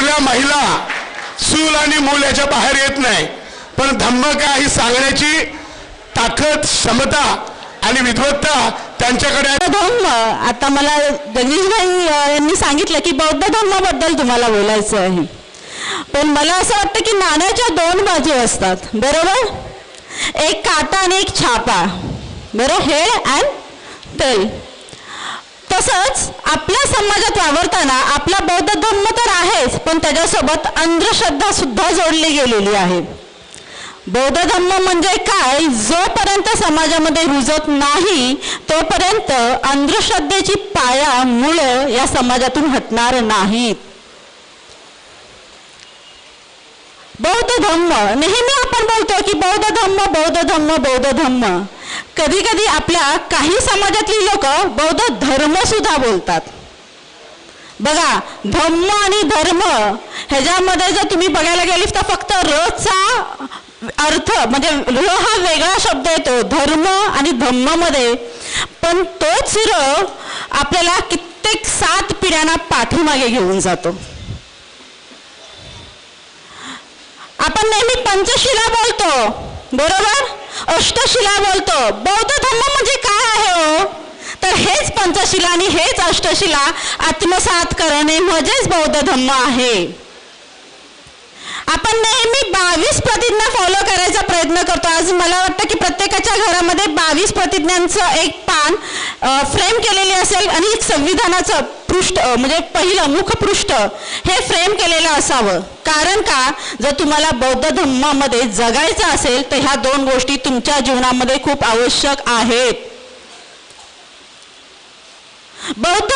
आपल्या महिला चूल आणि मूल याच्या बाहेर येत नाही. पण धम्म काय ही सांगण्याची ताकद क्षमता आणि विद्वत्ता त्यांच्याकडे धम्म. आता मला जगदीशभाई यांनी सांगितलं की बौद्ध धम्माबद्दल तुम्हाला बोलायचं आहे. पण मला असं वाटतं की नाण्याच्या दोन बाजू असतात. बरोबर? एक काटा आणि एक छापा. बरोबर हेळ अँड तेल. तसंच आपल्या समाजात वावरताना आपला बौद्ध धम्म तर आहेच पण त्याच्यासोबत अंधश्रद्धा सुद्धा जोडली गेलेली आहे. बौद्ध धम्म म्हणजे काय? जोपर्यंत समाजामध्ये रुजत नाही तोपर्यंत अंधश्रद्धेची पाया मुळं या समाजातून हटणार नाहीत. बौद्ध धम्म नेहमी आपण बोलतो की बौद्ध धम्म बौद्ध धम्म बौद्ध धम्म कधी कधी आपल्या काही समाजातली लोक बौद्ध धर्म सुद्धा बोलतात. बघा धम्म आणि धर्म ह्याच्यामध्ये जर तुम्ही बघायला गेली तर फक्त रचा अर्थ म्हणजे र हा वेगळा शब्द येतो धर्म आणि धम्ममध्ये. पण तोच र आपल्याला कित्येक सात पिढ्यांना पाठीमागे घेऊन जातो. आपण नेहमी पंचशिला बोलतो बरोबर? अष्टशिला बोलतो. बौद्ध धर्म म्हणजे काय आहे हो? तर हेच पंचशिला आणि हेच अष्टशिला आत्मसात करणे म्हणजेच बौद्ध धर्म आहे. आपण नेहमी बावीस प्रतिज्ञा फॉलो करायचा प्रयत्न करतो. आज मला वाटतं की प्रत्येकाच्या घरामध्ये बावीस प्रतिज्ञांचं एक पान फ्रेम केलेली असेल आणि एक संविधानाचं पृष्ठ म्हणजे पहिलं मुखपृष्ठ हे फ्रेम केलेलं असावं. कारण का? जर तुम्हाला बौद्ध धर्मामध्ये जगायचं असेल तर ह्या दोन गोष्टी तुमच्या जीवनामध्ये खूप आवश्यक आहेत. बौद्ध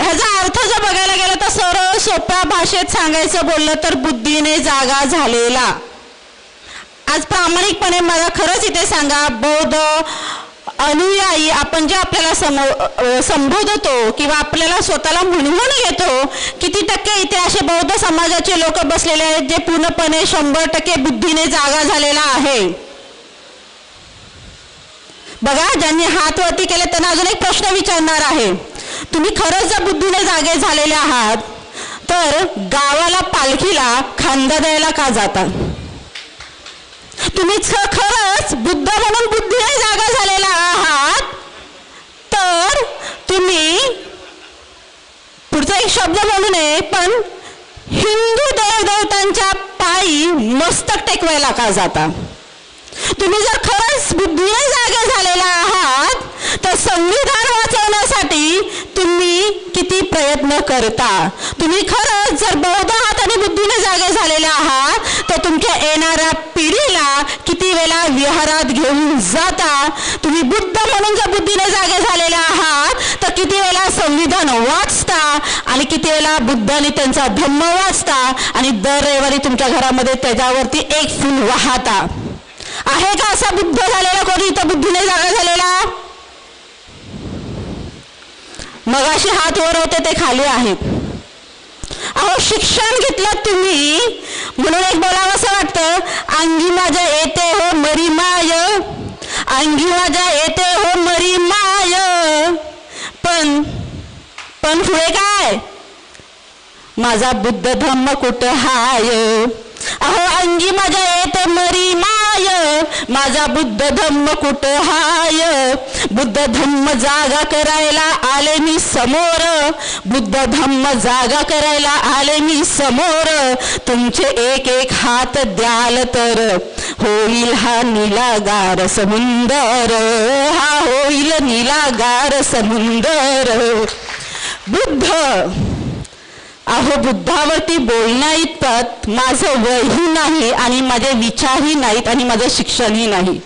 ह्याचा अर्थ जर बघायला गेला तर सरळ सोप्या भाषेत सांगायचं बोललं तर बुद्धीने जागा झालेला. आज प्रामाणिकपणे मला खरंच इथे सांगा बौद्ध अनुयायी आपण जे आपल्याला समो संबोधतो किंवा आपल्याला स्वतःला म्हणवून घेतो किती टक्के इथे असे बौद्ध समाजाचे लोक बसलेले आहेत जे पूर्णपणे शंभर टक्के बुद्धीने जागा झालेला आहे. बघा ज्यांनी हात वरती केले त्यांना अजून एक प्रश्न विचारणार आहे. तुम्ही खरंच जर बुद्धीने जागे झालेले आहात तर गावाला पालखीला खांदा द्यायला का जातात तुम्ही खरंच बुद्ध म्हणून बुद्धीने जागा झालेला आहात तर तुम्ही पुढचा एक शब्द बोलू नये पण हिंदू देवदेवतांच्या पायी मस्तक टेकवायला का जाता? तुम्ही जर खरंच बुद्धीने जागे झालेला आहात तर संविधान वाचवण्यासाठी तुम्ही किती प्रयत्न करता? तुम्ही खरंच जर बौद्ध आहात आणि बुद्धीने जागे झालेले आहात तर तुमच्या येणाऱ्या पिढीला किती वेळा विहारात घेऊन जाता? तुम्ही बुद्ध म्हणून जर बुद्धीने जागे झालेले आहात तर किती वेळा संविधान वाचता? आणि किती वेळा बुद्धाने त्यांचा धम्म वाचता? आणि दर रविवारी तुमच्या घरामध्ये त्याच्यावरती एक फुल वाहता. आहे का असा बुद्ध झालेला कोणी? इथं बुद्धीने जागा झालेला? मग हात वर होते ते खाली आहेत. अहो शिक्षण घेतलं तुम्ही? म्हणून एक बोलावं असं वाटतं अंगी माझ्या येते हो मरी माय. अंगी माझ्या येते हो मरी माय. पण पण पुढे काय? माझा बुद्ध धम्म कुठं हाय? अहो अंगी माझ्या येते मरी माय. माझा बुद्ध धम्म कुठ हाय? बुद्ध धम्म जागा करायला आले मी समोर. बुद्ध धम्म जागा करायला आले मी समोर. तुमचे एक एक हात द्याल तर होईल हा निलागार समुंदर. हा होईल निलागार समुंदर. बुद्ध अहो बुद्धावरती बोलण्या इतपत माझं वयही नाही आणि माझे विचारही नाहीत आणि माझं शिक्षणही नाही.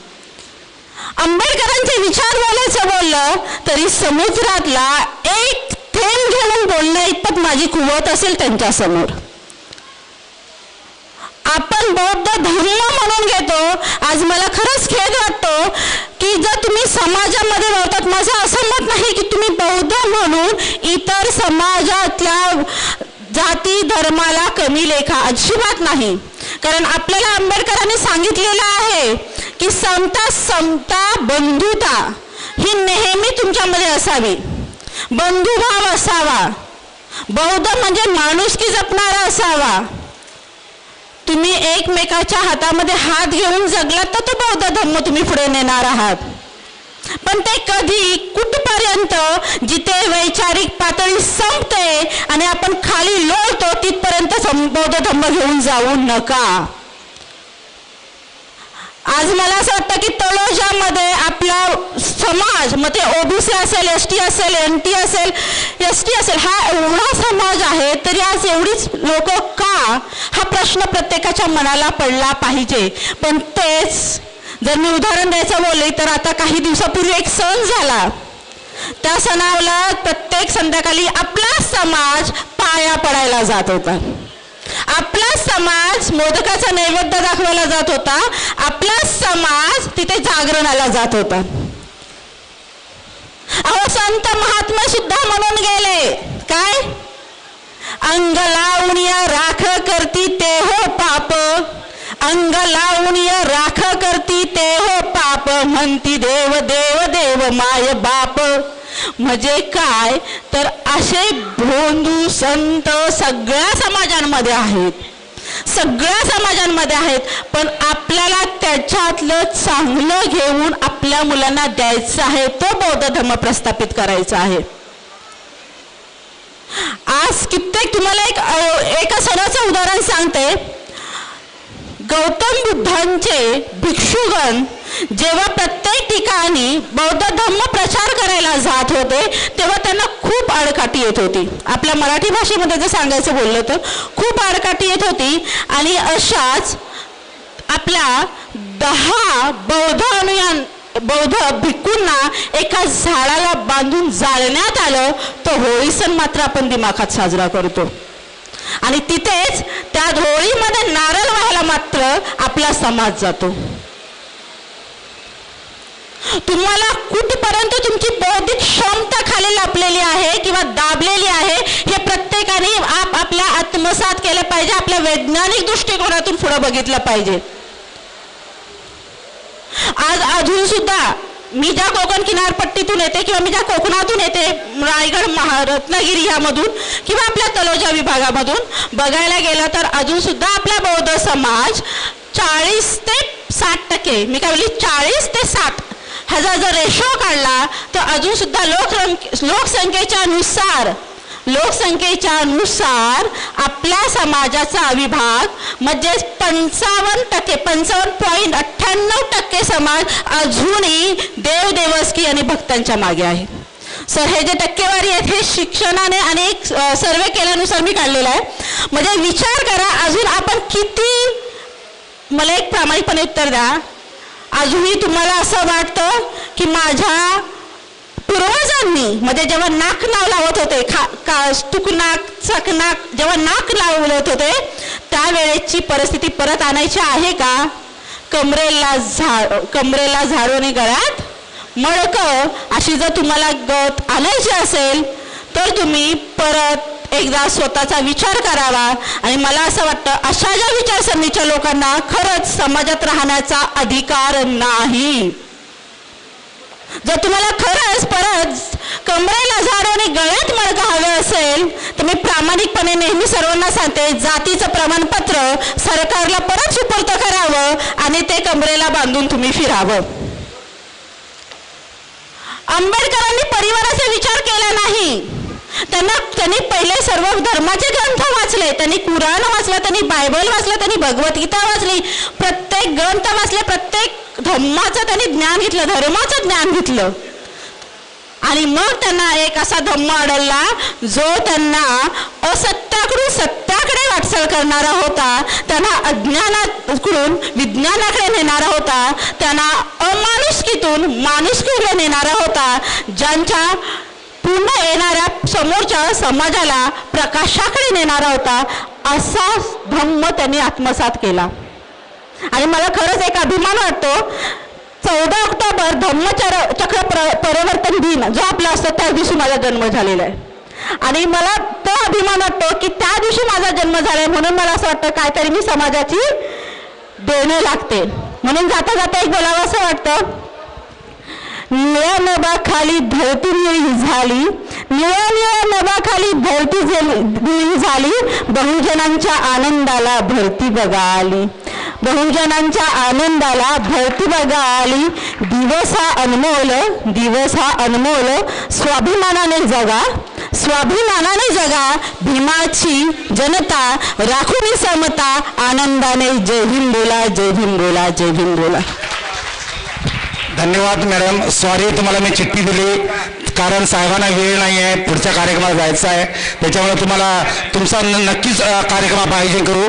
आंबेडकरांचे विचार बोलायचं बोललं तरी समुद्रातला एक थेंब घेऊन बोलण्या इतपत माझी कुवत असेल त्यांच्यासमोर आपण बौद्ध धर्म म्हणून घेतो आज मला खरंच खेद वाटतो की जर तुम्ही समाजामध्ये राहतात माझं असं मत नाही की तुम्ही बौद्ध म्हणून इतर समाजातल्या जाती धर्माला कमी लेखा अजिबात नाही. कारण आपल्याला आंबेडकरांनी सांगितलेलं आहे की समता समता बंधुता ही नेहमी तुमच्यामध्ये असावी. बंधुभाव असावा. बौद्ध म्हणजे माणुसकी जपणारा असावा. तुम्ही एकमेकाच्या हातामध्ये हात घेऊन जगलात तर तो बौद्ध धम्म तुम्ही पुढे नेणार आहात. पण ते कधी कुठपर्यंत जिथे वैचारिक पातळी संपते आणि आपण खाली लोळतो तिथपर्यंत सं- बौद्ध धम्म घेऊन जाऊ नका. आज मला असं वाटतं की तळोजामध्ये आपला समाज मग ते ओबीसी असेल एस टी असेल एन टी असेल एस टी असेल हा एवढा समाज आहे तरी आज एवढीच लोक का हा प्रश्न प्रत्येकाच्या मनाला पडला पाहिजे? पण तेच जर मी उदाहरण द्यायचं बोलले तर आता काही दिवसापूर्वी एक सण झाला. त्या सणाला प्रत्येक संध्याकाळी आपला समाज पाया पडायला जात होता. आपला समाज मोदकाचा नैवेद्य दाखवायला जात होता. आपला समाज तिथे जागरणाला जात होता. अहो संत महात्मा सुद्धा म्हणून गेले. काय? अंग लावणीय राख करती ते हो पाप. अंग लावून राख करती ते हो पाप म्हणती देव देव देव माय बाप. म्हणजे काय? तर असे भोंदू संत सगळ्या समाजांमध्ये आहेत. सगळ्या समाजांमध्ये आहेत. पण आपल्याला त्याच्यातलं चांगलं घेऊन आपल्या मुलांना द्यायचं आहे तो बौद्ध धर्म प्रस्थापित करायचा आहे. आज कित्येक तुम्हाला एक एका सणाचं उदाहरण सांगते. गौतम बुद्धांचे भिक्षुगण जेव्हा प्रत्येक ठिकाणी बौद्ध धम्म प्रचार करायला जात होते तेव्हा त्यांना खूप आडकाठी येत होती. आपल्या मराठी भाषेमध्ये जर सांगायचं बोललं तर खूप आडकाठी येत होती आणि अशाच आपल्या दहा बौद्ध अनुयान बौद्ध भिक्खूंना एका झाडाला बांधून जाळण्यात आलं तो होळी सण मात्र आपण दिमाखात साजरा करतो. आणि तिथेच त्या होळीमध्ये नारळ व्हायला मात्र आपला समाज जातो. तुम्हाला कुठपर्यंत तुमची बौद्धिक क्षमता खाली लपलेली आहे किंवा दाबलेली आहे हे प्रत्येकाने आप आपल्या आत्मसात केलं पाहिजे आपल्या वैज्ञानिक दृष्टिकोनातून पुढे बघितलं पाहिजे. आज अजून सुद्धा मी ज्या कोकण किनारपट्टीतून येते किंवा मी ज्या कोकणातून येते रायगड महा रत्नागिरी ह्यामधून किंवा आपल्या तलोजा विभागामधून बघायला गेलं तर अजूनसुद्धा आपला बौद्ध समाज चाळीस ते साठ टक्के मी काय बोलली चाळीस ते साठ ह्याचा जर रेशो काढला तर अजूनसुद्धा लोक लोकसंख्येच्या नुसार लोकसंख्येच्या नुसार आपल्या समाजाचा विभाग म्हणजे पंचावन्न टक्के पंचावन्न पॉईंट अठ्ठ्याण्णव टक्के समाज अजूनही देवदेवस्की आणि भक्तांच्या मागे आहे. सर हे जे टक्केवारी आहेत हे शिक्षणाने अनेक सर्वे केल्यानुसार मी काढलेलं आहे. म्हणजे विचार करा अजून आपण किती मला एक प्रामाणिकपणे उत्तर द्या. अजूनही तुम्हाला असं वाटतं की माझ्या पूर्वजांनी म्हणजे जेव्हा नाक नाव लावत होते खा का टुकनाक चकनाक जेव्हा नाक लावत होते त्यावेळेची परिस्थिती परत आणायची आहे का? कमरेला झाड कमरेला झाडू गळ्यात मळक अशी जर तुम्हाला गत आणायची असेल तर तुम्ही परत एकदा स्वतःचा विचार करावा. आणि मला असं वाटतं अशा ज्या विचारसरणीच्या लोकांना खरंच समाजात राहण्याचा अधिकार नाही. जर तुम्हाला खरंच परत कमरेला झाड आणि गळ्यात मडक हवे असेल तर मी प्रामाणिकपणे नेहमी सर्वांना सांगते जातीचं प्रमाणपत्र सरकारला परत सुपूर्त करावं आणि ते कमरेला बांधून तुम्ही फिरावं. आंबेडकरांनी परिवाराचा विचार केला नाही. त्यांना त्यांनी पहिले सर्व धर्माचे ग्रंथ वाचले त्यांनी कुराण वाचलं त्यांनी बायबल वाचलं त्यांनी भगवद्गीता वाचली प्रत्येक ग्रंथ वाचले प्रत्येक धम्माचं त्यांनी ज्ञान घेतलं धर्माचं ज्ञान घेतलं. आणि मग त्यांना एक असा धम्म आढळला जो त्यांना असत्याकडून सत्याकडे वाटचाल करणारा होता त्यांना अज्ञानाकडून विज्ञानाकडे नेणारा होता त्यांना अमानुषकीतून माणुसकीकडे नेणारा होता ज्यांच्या पूर्ण येणाऱ्या समोरच्या समाजाला प्रकाशाकडे नेणारा होता असा धम्म त्यांनी आत्मसात केला. आणि मला खरंच अभिमान वाटतो. चौदा ऑक्टोबर धम्मचर चक्र प्र परिवर्तन दिन जो आपला असतो त्या दिवशी माझा जन्म झालेला आहे. आणि मला तो अभिमान वाटतो की त्या दिवशी माझा जन्म झालाय म्हणून मला असं वाटतं काहीतरी मी समाजाची देणं लागते. म्हणून जाता जाता एक बोलावं असं वाटतं. निळ्या नभा खाली धरती निळी झाली. निळ्या निळ्या नभाखाली भरती झाली दिली झाली बहुजनांच्या आनंदाला भरती बघा आली बहुजनांच्या आनंदाला भरती बघा आली दिवस हा अनमोल दिवस हा अनमोल. स्वाभिमानाने जगा स्वाभिमानाने जगा. भीमाची जनता राखुनी समता. आनंदाने जय भीम बोला जय भीम बोला जय भीम बोला. धन्यवाद मॅडम. सॉरी तुम्हाला मी चिठ्ठी दिली. कारण साहेबांना वेळ नाही आहे. पुढच्या कार्यक्रमात जायचं आहे. त्याच्यामुळे तुम्हाला तुमचा नक्कीच कार्यक्रम आयोजन करू.